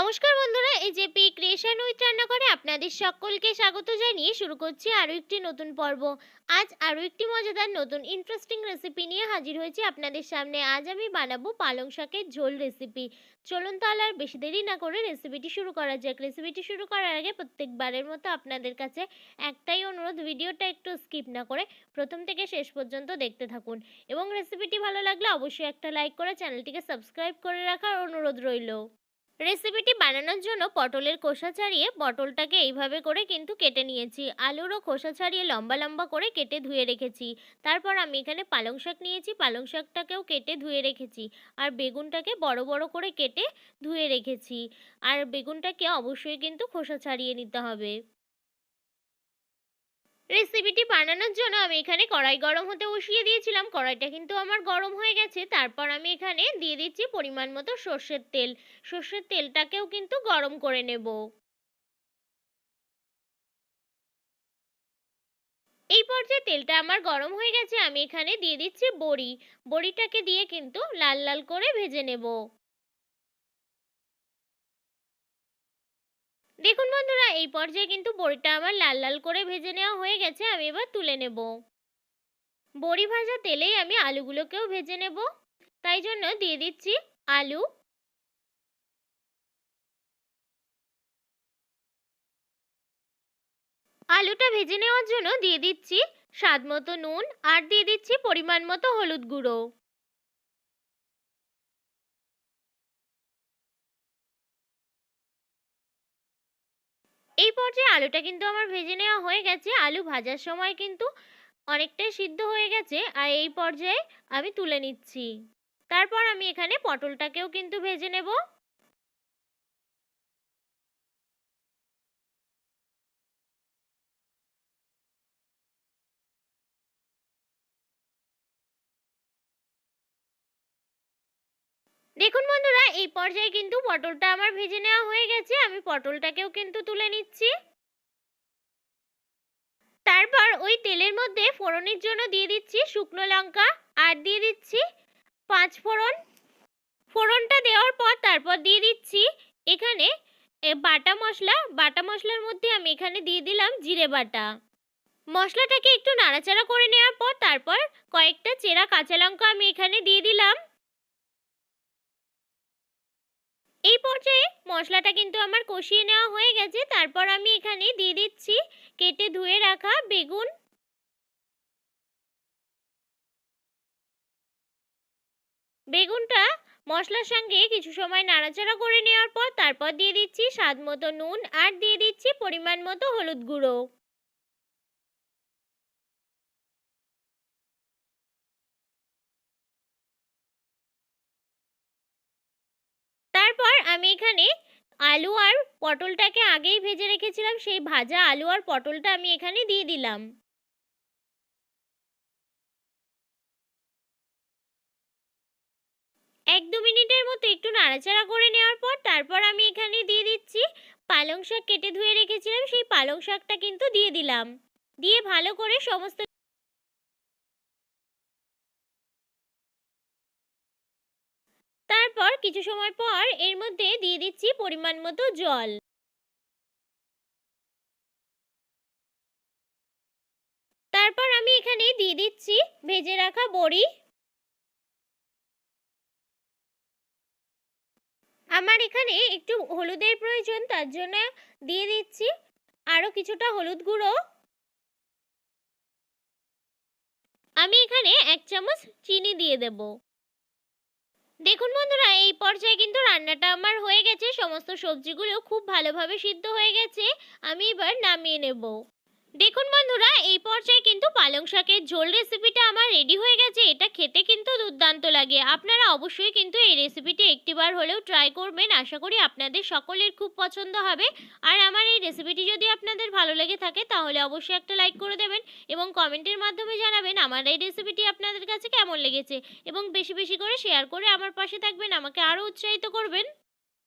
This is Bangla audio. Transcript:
নমস্কার বন্ধুরা, এই যে পি ক্রিয়েশন উইথ রান্নাঘরে আপনাদের সকলকে স্বাগত জানিয়ে শুরু করছি আরও একটি নতুন পর্ব। আজ আরও একটি মজাদার নতুন ইন্টারেস্টিং রেসিপি নিয়ে হাজির হয়েছি আপনাদের সামনে। আজ আমি বানাবো পালং শাকের ঝোল রেসিপি চলুন তাহলে আর বেশি দেরি না করে রেসিপিটি শুরু করা যাক। রেসিপিটি শুরু করার আগে প্রত্যেকবারের মতো আপনাদের কাছে একটাই অনুরোধ, ভিডিওটা একটু স্কিপ না করে প্রথম থেকে শেষ পর্যন্ত দেখতে থাকুন। এবং রেসিপিটি ভালো লাগলে অবশ্যই একটা লাইক করে চ্যানেলটিকে সাবস্ক্রাইব করে রাখার অনুরোধ রইল। রেসিপিটি বানানোর জন্য পটলের খোসা ছাড়িয়ে পটলটাকে এইভাবে করে কিন্তু কেটে নিয়েছি। আলুরও খোসা ছাড়িয়ে লম্বা লম্বা করে কেটে ধুয়ে রেখেছি। তারপর আমি এখানে পালং শাক নিয়েছি। পালং শাকটাকেও কেটে ধুয়ে রেখেছি। আর বেগুনটাকে বড় বড় করে কেটে ধুয়ে রেখেছি। আর বেগুনটাকে অবশ্যই কিন্তু খোসা ছাড়িয়ে নিতে হবে। রেসিপিটি বানানোর জন্য আমি এখানে কড়াই গরম হতে বসিয়ে দিয়েছিলাম। কড়াইটা কিন্তু আমার গরম হয়ে গেছে। তারপর আমি এখানে দিয়ে দিচ্ছি পরিমাণ মতো সর্ষের তেল। সর্ষের তেলটাকেও কিন্তু গরম করে নেব। এই পর্যায়ে তেলটা আমার গরম হয়ে গেছে। আমি এখানে দিয়ে দিচ্ছি বড়ি। বড়িটাকে দিয়ে কিন্তু লাল লাল করে ভেজে নেব। দেখুন এই পর্যায়ে কিন্তু বড়িটা আমার লাল লাল করে ভেজে নেওয়া হয়ে গেছে, আমি এবার তুলে নেব। বড়ি ভাজা তেলেই আমি আলুগুলোকেও ভেজে নেব। তাই জন্য দিয়ে দিচ্ছি আলু। আলুটা ভেজে নেওয়ার জন্য দিয়ে দিচ্ছি স্বাদ মতো নুন আর দিয়ে দিচ্ছি পরিমাণ মতো হলুদ গুঁড়ো। এই পর্যায়ে আলুটা কিন্তু আমার ভেজে নেওয়া হয়ে গেছে। আলু ভাজার সময় কিন্তু অনেকটাই সিদ্ধ হয়ে গেছে আর এই পর্যায়ে আমি তুলে নিচ্ছি। তারপর আমি এখানে পটলটাকেও কিন্তু ভেজে নেব। দেখুন বন্ধুরা, এই পর্যায়ে কিন্তু পটলটা আমার ভেজে নেওয়া হয়ে গেছে। আমি পটলটাকেও কিন্তু তুলে নিচ্ছি। তারপর ওই তেলের মধ্যে ফোড়নের জন্য দিয়ে দিচ্ছি শুকনো লঙ্কা আর দিয়ে দিচ্ছি পাঁচ ফোড়ন। ফোড়নটা দেওয়ার পর তারপর দিয়ে দিচ্ছি এখানে বাটা মশলা। বাটা মশলার মধ্যে আমি এখানে দিয়ে দিলাম জিরে বাটা। মশলাটাকে একটু নাড়াচাড়া করে নেওয়ার পর তারপর কয়েকটা চেরা কাঁচা লঙ্কা আমি এখানে দিয়ে দিলাম। এই পর্যায়ে মশলাটা কিন্তু আমার কষিয়ে নেওয়া হয়ে গেছে। তারপর আমি এখানে দিয়ে দিচ্ছি কেটে ধুয়ে রাখা বেগুন। বেগুনটা মশলার সঙ্গে কিছু সময় নাড়াচাড়া করে নেওয়ার পর তারপর দিয়ে দিচ্ছি স্বাদ মতো নুন আর দিয়ে দিচ্ছি পরিমাণ মতো হলুদ গুঁড়ো। এখানে আলু আর পটলটাকে আগেই ভেজে রেখেছিলাম, সেই ভাজা আলু আর পটলটা আমি এখানে দিয়ে দিলাম। এক দু মিনিটের মতো একটু নাড়াচাড়া করে নেওয়ার পর তারপর আমি এখানে দিয়ে দিচ্ছি পালং শাক কেটে ধুয়ে রেখেছিলাম, সেই পালং শাকটা কিন্তু দিয়ে দিলাম। দিয়ে ভালো করে সমস্ত কিছু সময় পর এর মধ্যে দিয়ে দিচ্ছি পরিমাণ মতো জল। তারপর আমি এখানে দিয়ে দিচ্ছি ভেজে রাখা বড়ি। আমার এখানে একটু হলুদের প্রয়োজন, তার জন্য দিয়ে দিচ্ছি আরও কিছুটা হলুদ গুঁড়ো। আমি এখানে এক চামচ চিনি দিয়ে দেবো। দেখুন বন্ধুরা, এই পর্যায়ে কিন্তু রান্নাটা আমার হয়ে গেছে। সমস্ত সবজিগুলো খুব ভালোভাবে সিদ্ধ হয়ে গেছে। আমি এবার নামিয়ে নেব। দেখুন বন্ধুরা, এই পর্যায়ে পালং শাকের ঝোল রেসিপিটা আমার রেডি হয়ে গেছে। এটা খেতে কিন্তু দুর্দান্ত লাগে। আপনারা অবশ্যই কিন্তু এই রেসিপিটি একটিবার হলেও ট্রাই করবেন। আশা করি আপনাদের সকলের খুব পছন্দ হবে। আর আমার এই রেসিপিটি যদি আপনাদের ভালো লেগে থাকে, তাহলে অবশ্যই একটা লাইক করে দেবেন এবং কমেন্টের মাধ্যমে জানাবেন আমার এই রেসিপিটি আপনাদের কাছে কেমন লেগেছে। এবং বেশি বেশি করে শেয়ার করে আমার পাশে থাকবেন। আমাকে আরও উৎসাহিত করবেন।